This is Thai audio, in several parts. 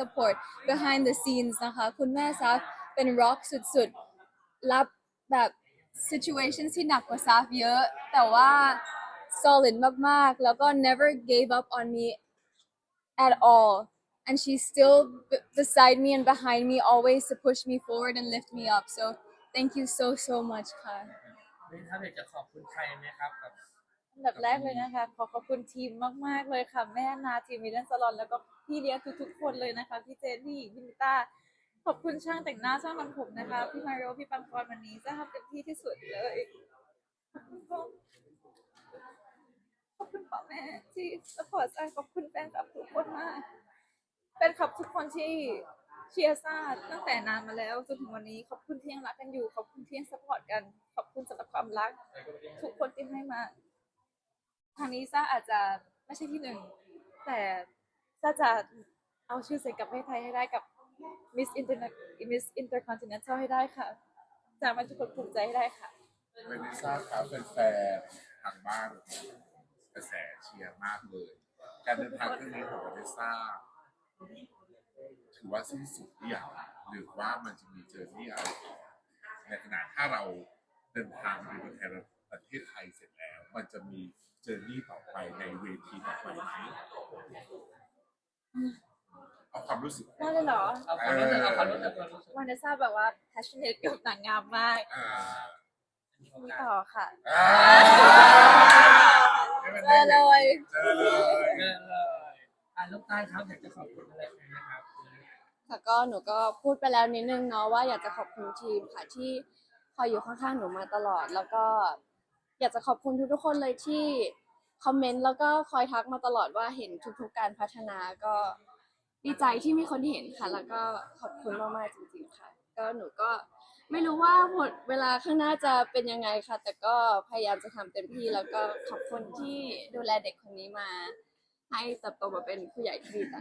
support behind the scenes นะคะ คุณแม่ซับเป็น rock สุดๆ รับแบบ situations ที่หนักกว่าซับเยอะ แต่ว่า solid มากๆ แล้วก็ never gave up on me at all and she's still b- beside me and behind me always to push me forward and lift me up so thank you so so much ค่ะ นี่ถ้าอยากจะขอบคุณใครไหมครับกับ อันดับแรกเลยนะคะ ขอขอบคุณทีมมาก ๆ เลยค่ะ แม่นาทีมมิเลนสลอน แล้วก็พี่เลี้ยงทุกๆคนเลยนะคะ พี่เจนพี่หญิงพี่นิต้าขอบคุณช่างแต่งหน้าช่างทำผมนะคะ พี่มาริโอพี่ปังปอนวันนี้จะทำเต็มที่ที่สุดเลยขอบคุณพ่อขอบคุณพ่อแม่ที่สปอร์ตขอบคุณแฟนคลับทุกคนมากแฟนคลับทุกคนที่เชียร์ซ่าตั้งแต่นานมาแล้วจนถึงวันนี้ขอบคุณที่ยังรักกันอยู่ ขอบคุณที่ยังสปอร์ตกัน ขอบคุณสำหรับความรัก ทุกคนที่ให้มา งนี้ซ่าอาจจะไม่ใช่ที่หนึ่งแต่ซ่าจะเอาชื่อเสียงกลับประเทศไทยให้ได้กับ Miss Internet Miss Intercontinental ให้ได้ค่ะจะมาทุกคนภูมิใจให้ได้ค่ะเวนิซ่าครับแฟนๆทางบ้านกระแสเชียร์มากเลย การเดินทางครั้งนี้ของเวนิซ่าถือว่าสิ้นสุดหรือยังหรือว่ามันจะมีเจอร์นี่อะไรในขณะถ้าเราเดินทางไปประเทศ ประเทศไทยเสร็จแล้ว มันจะมีเจอร์นี่ต่อไปในเวทีต่อไปไหมเอาความรู้สึกว่าเลยเหรอเอาความรู้สึกเอาความรู้สึกความรู้สึกวันนี้ทราบแบบว่า passionate กับนางงามมากอ่ามีต่อค่ะอ่าเจอเลยเจอเลยเงินเลยอ่าลูกใต้ครับอยากจะขอบคุณอะไรไหมนะครับค่ะก็หนูก็พูดไปแล้วนิดนึงเนาะว่าอยากจะขอบคุณทีมค่ะที่คอยอยู่ข้างๆหนูมาตลอดแล้วก็ อยากจะขอบคุณทุกๆคนเลยที่คอมเมนต์แล้วก็คอยทักมาตลอดว่าเห็นทุกๆการพัฒนาก็ดีใจที่มีคนเห็นค่ะ แล้วก็ขอบคุณมากๆจริงๆค่ะ ก็หนูก็ไม่รู้ว่าหมดเวลาข้างหน้าจะเป็นยังไงค่ะ แต่ก็พยายามจะทำเต็มที่แล้วก็ขอบคุณที่ดูแลเด็กคนนี้มา ให้เติบโตมาเป็นผู้ใหญ่ที่ดีต่อ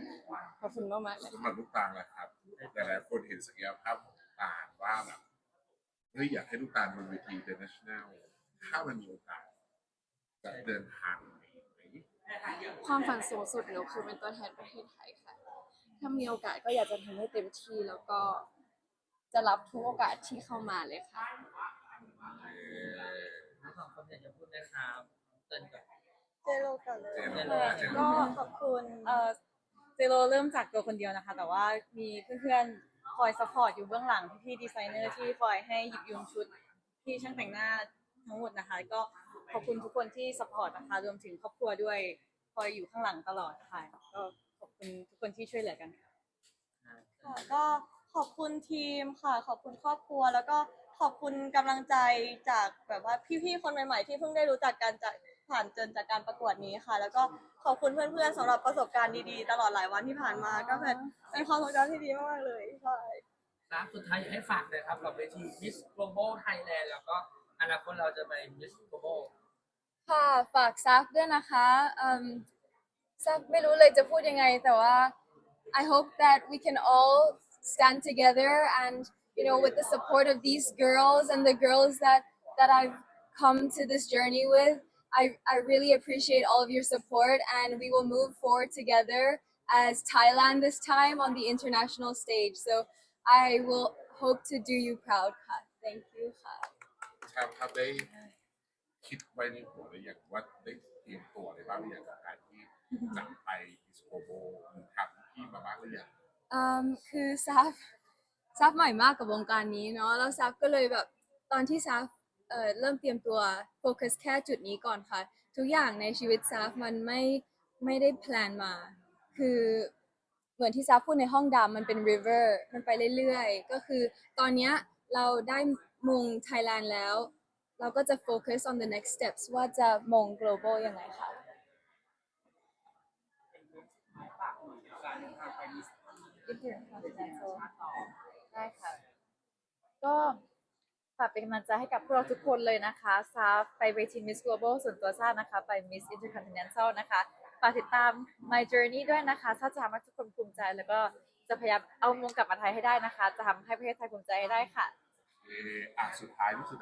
ขอบคุณมากๆเลยสำหรับลูกตาลนะครับแต่หลายคนเห็นศักยภาพของลูกตาลว่าแบบเฮ้ยอยากให้ลูกตาลบนเวที international ถ้ามันมีโอกาสจะเดินทางไปไหมความฝันสูงสุดหนูคือเป็นตัวแทนประเทศไทยค่ะ ถ้ามีโอกาสก็อยากจะทำให้เต็มที่แล้วก็จะรับทุกโอกาสที่เข้ามาเลยค่ะเอ่อทั้งสองคนอยากจะพูดนะครับเตือนกับ เจโรก่อนเลยเจนเจนเลยเจนก็ขอบคุณเอ่อเจโรเริ่มจากตัวคนเดียวนะคะ แต่ว่ามีเพื่อนๆ คอยซัพพอร์ตอยู่เบื้องหลังพี่ๆดีไซเนอร์ที่คอยให้หยิบยืมชุดที่ช่างแต่งหน้า ทั้งหมดนะคะ ก็ขอบคุณทุกคนที่ซัพพอร์ตนะคะ รวมถึงครอบครัวด้วย คอยอยู่ข้างหลังตลอดค่ะ ก็ขอบคุณทุกคนที่ช่วยเหลือกันค่ะ ค่ะก็ขอบคุณทีมค่ะ ขอบคุณครอบครัว แล้วก็ขอบคุณกำลังใจจากแบบว่าพี่ๆคนใหม่ๆที่เพิ่งได้รู้จักกันจากผ่านเจนจากการประกวดนี้ค่ะ แล้วก็ขอบคุณเพื่อนๆสำหรับประสบการณ์ดีๆ ตลอดหลายวันที่ผ่านมาก็เป็นเป็นความทรงจำที่ดีมากๆเลยใช่ครับสุดท้ายอยากให้ฝากเลยครับกับเวที Miss Global Thailand แล้วก็ อนาคตเราจะไป Miss Global ค่ะ ฝากซักด้วยนะคะอืมซักไม่รู้เลยจะพูดยังไง แต่ว่า I hope that we can all stand together and you know with the support of these girls and the girls that that I've come to this journey with I I really appreciate all of your support and we will move forward together as Thailand this time on the international stage so I will hope to do you proud ค่ะ thank you ค่ะ ครับครับได้คิดไว้ในหัวหรือยังว่าได้เตรียมตัวอะไรบ้างหรือยังกับการที่จะไปดิสโกโบหรือทำที่มาบ้างหรือยังอืมคือซับซับใหม่มากกับวงการนี้เนาะแล้วซับก็เลยแบบตอนที่ซับเอ่อเริ่มเตรียมตัวโฟกัสแค่จุดนี้ก่อนค่ะ ทุกอย่างในชีวิตซับมันไม่ไม่ได้แพลนมา คือเหมือนที่ซับพูดในห้องดำมันเป็น river มันไปเรื่อยๆ ก็คือตอนเนี้ยเราได้ มง Thailand แล้ว เราก็จะ focus on the next steps ว่าจะมง global ยังไงค่ะได้ค่ะ ก็ฝากเป็นกำลังใจให้กับพวกเราทุกคนเลยนะคะซาฟไปเวที Miss Global ส่วนตัวซานะคะ ไป Miss Intercontinental นะคะฝากติดตาม My Journey ด้วยนะคะซาจะทำให้ทุกคนภูมิใจ แล้วก็จะพยายามเอามงกลับมาไทยให้ได้นะคะ จะทำให้ประเทศไทยภูมิใจให้ได้ค่ะ เอออะสุดท้ายรู้สึก